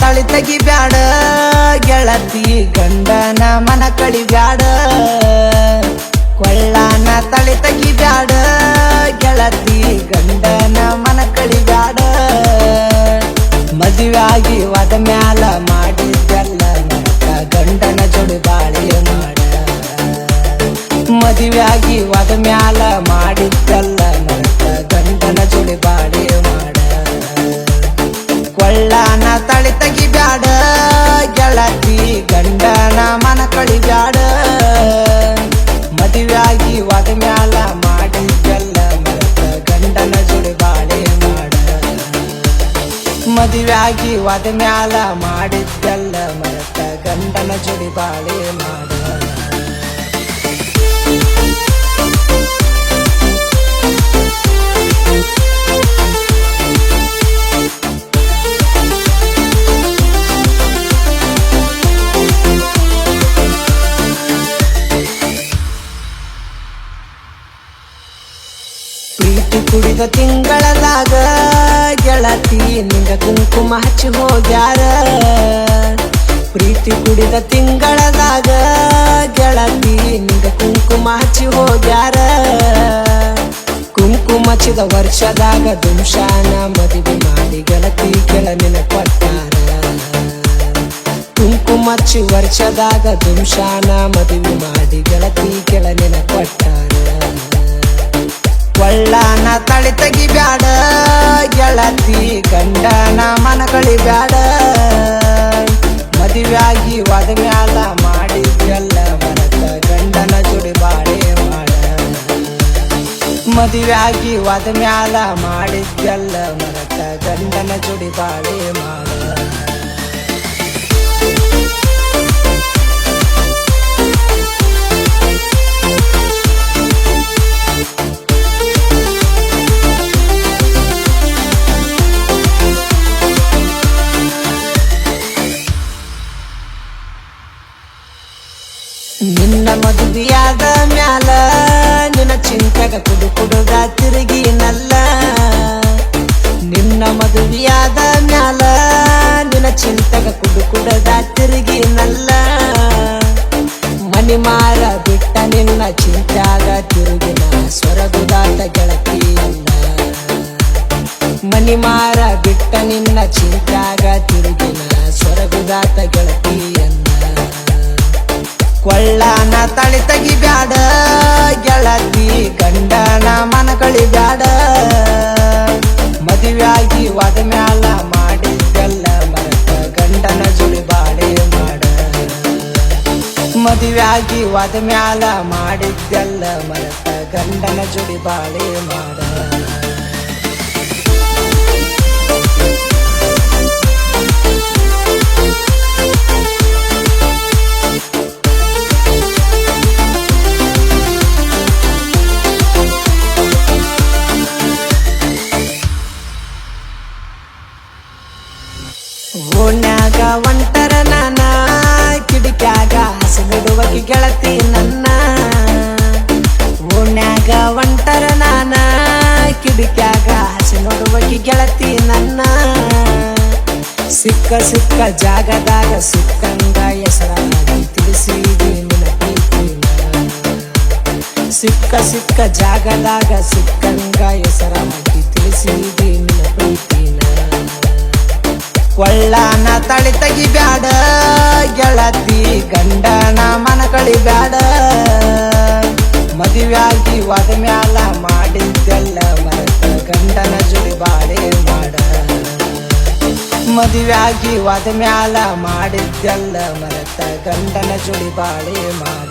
ತಳಿ ತೆಗಿಬ್ಯಾಡ. ಗೆಳತಿ ಗಂಡನ ಮನ ಕಳಿ ಬ್ಯಾಡ ಕೊಳ್ಳಾನ ತಳಿ ತೆಗಿಬ್ಯಾಡ. ಗೆಳತಿ ಗಂಡನ ಮನ ಕಳಿ ಬ್ಯಾಡ ಮದುವೆ ಆಗಿ ಒದ ಮ್ಯಾಲ ಮಾಡಿದ್ದೆಲ್ಲ ಗಂಡನ ಜೋಡಿ ಬಾಳಿ ಮಾಡ. ಮದುವೆ ಆಗಿ ಒದ ಮ್ಯಾಲ ಮಾಡಿದ್ದೆಲ್ಲ ಗಂಡನ ಜೋಡಿ ಬಾಳಿ ಮಾಡ. ಕೊಳ್ಳಾನ ಮದುವೆ ಆಗಿ ಒದ ಮ್ಯಾಲ ಮಾಡಿದ್ದೆಲ್ಲ ಮರತ ಗಂಡನ ಜೋಡಿ ಬಾಳೆ ಮಾಡ. ಕುಡಿದ ತಿಂಗಳದಾಗ ಗೆಳತಿ ನಿಂಗ ಕುಂಕುಮ ಹಚ್ಚಿ ಹೋಗ್ಯಾರ. ಪ್ರೀತಿ ಕುಡಿದ ತಿಂಗಳದಾಗ ಗೆಳತಿ ನಿಂಗ ಕುಂಕುಮ ಹಚ್ಚಿ ಹೋಗ್ಯಾರ. ಕುಂಕುಮ ಹಚ್ಚಿದ ವರ್ಷದಾಗ ದುಂಶಾನ ಮದುವೆ ಮಾಡಿ ಗೆಳತಿ ಕೆಳ ಕೊಟ್ಟಾರ ಕುಂಕುಮ ಹಚ್ಚಿ ವರ್ಷದಾಗ ದುಂಶಾನ ಮದುವೆ ಮಾಡಿ ಗೆಳತಿ ಕೆಳ ಕೊಟ್ಟಾರ ಒಳ್ಳಾನ ತಳಿ ತಗಿ ಬ್ಯಾಡ ಗೆಳತಿ ಗಂಡನ ಮನಗಳಿ ಬ್ಯಾಡ ಮದುವೆ ಆಗಿ ಒದ ಮ್ಯಾಲ ಮಾಡಿದ್ಯಲ್ಲ ಮನಕ ಗಂಡನ ಜೋಡಿ ಬಾಳೆ ಮಾಡ. ಮದುವೆಯಾಗಿ ಒದ ಮ್ಯಾಲ ಮಾಡಿದ್ಯಲ್ಲ ಮರತ ಗಂಡನ ಜೋಡಿ ಬಾಳೆ ಮಾಡ. ನಿನ್ನ ಮದುವೆಯಾದ ಮ್ಯಾಲ ನಿನ್ನ ಚಿಂತೆಗ ಕುಡು ಕುಡುಗ ತಿರುಗಿ ನಲ್ಲ. ನಿನ್ನ ಮದುವೆಯಾದ ಮ್ಯಾಲ ನಿನ್ನ ಚಿಂತೆಗ ಕುಡು ಕುಡದ ತಿರುಗಿ ನಲ್ಲ. ಮನಿ ಮಾರ ಬಿಟ್ಟ ನಿನ್ನ ಚಿಂತಾಗ ತಿರುಗಿನ ಸ್ವರಗುದಾಟ ಗೆಳತಿಯನ್ನ. ಮನಿ ಮಾರ ಬಿಟ್ಟ ನಿನ್ನ ಚಿಂತಾಗ ತಿರುಗಿನ ಸ್ವರಗುದಾಟ ಗೆಳತಿಯನ್ನ. ಕೊಳ್ಳಾನ ತಳಿ ತೆಗಿಬ್ಯಾಡ, ಗೆಳತಿ ಗಂಡನ ಮನ ಕಳಿಬ್ಯಾಡ. ಮದುವೆ ಆಗಿ ಒದ ಮ್ಯಾಲ ಮಾಡಿದ್ದೆಲ್ಲ ಮರತ ಗಂಡನ ಜೋಡಿ ಬಾಳೆ ಮಾಡ. ಮದುವೆ ಆಗಿ ಒದ ಮ್ಯಾಲ ಮಾಡಿದ್ದೆಲ್ಲ ಮರೆತ ಗಂಡನ ಜೋಡಿ ಬಾಳೆ ಮಾಡ. ಒಂಟರ ನಾನ. ಕಿಡಿಕ್ಯಾಗ ಹಸಗಿಡುವಗಿ ಗೆಳತಿ ನನ್ನ. ಓಣ್ಯಾಗ ಒಂಟರ ನಾನ. ಕಿಡಿಕ್ಯಾಗ ಹಸಿ ನೋಡುವಗಿ ಗೆಳತಿ ನನ್ನ. ಸಿಕ್ಕ ಸಿಕ್ಕ ಜಾಗದಾಗ ಸಿಕ್ಕಂಗ ಹೆಸರಾಗಿ ತಿಳಿಸಿದಿ ಸಿಕ್ಕ ಸಿಕ್ಕ ಜಾಗದಾಗ ಸಿಕ್ಕಂಗ ಹೆಸರಾಗಿ ತಿಳಿಸಿದಿ ನಿನ್ನ ಪ್ರೀತಿನ ಕೊಳ್ಳಾನ ತಳಿ ತೆಗಿಬ್ಯಾಡ, ಗೆಳತಿ ಗಂಡನ ಮನ ಬ್ಯಾಡ ಮದುವೆ ಆಗಿ ಒದ ಮ್ಯಾಲ ಮಾಡಿದ್ದೆಲ್ಲ ಮರತ ಗಂಡನ ಜೋಡಿ ಬಾಳೆ ಮಾಡ. ಮದುವೆ ಆಗಿ ಒದ ಮ್ಯಾಲ ಮಾಡಿದ್ದೆಲ್ಲ ಮರತ ಗಂಡನ ಜೋಡಿ ಬಾಳೆ ಮಾಡ.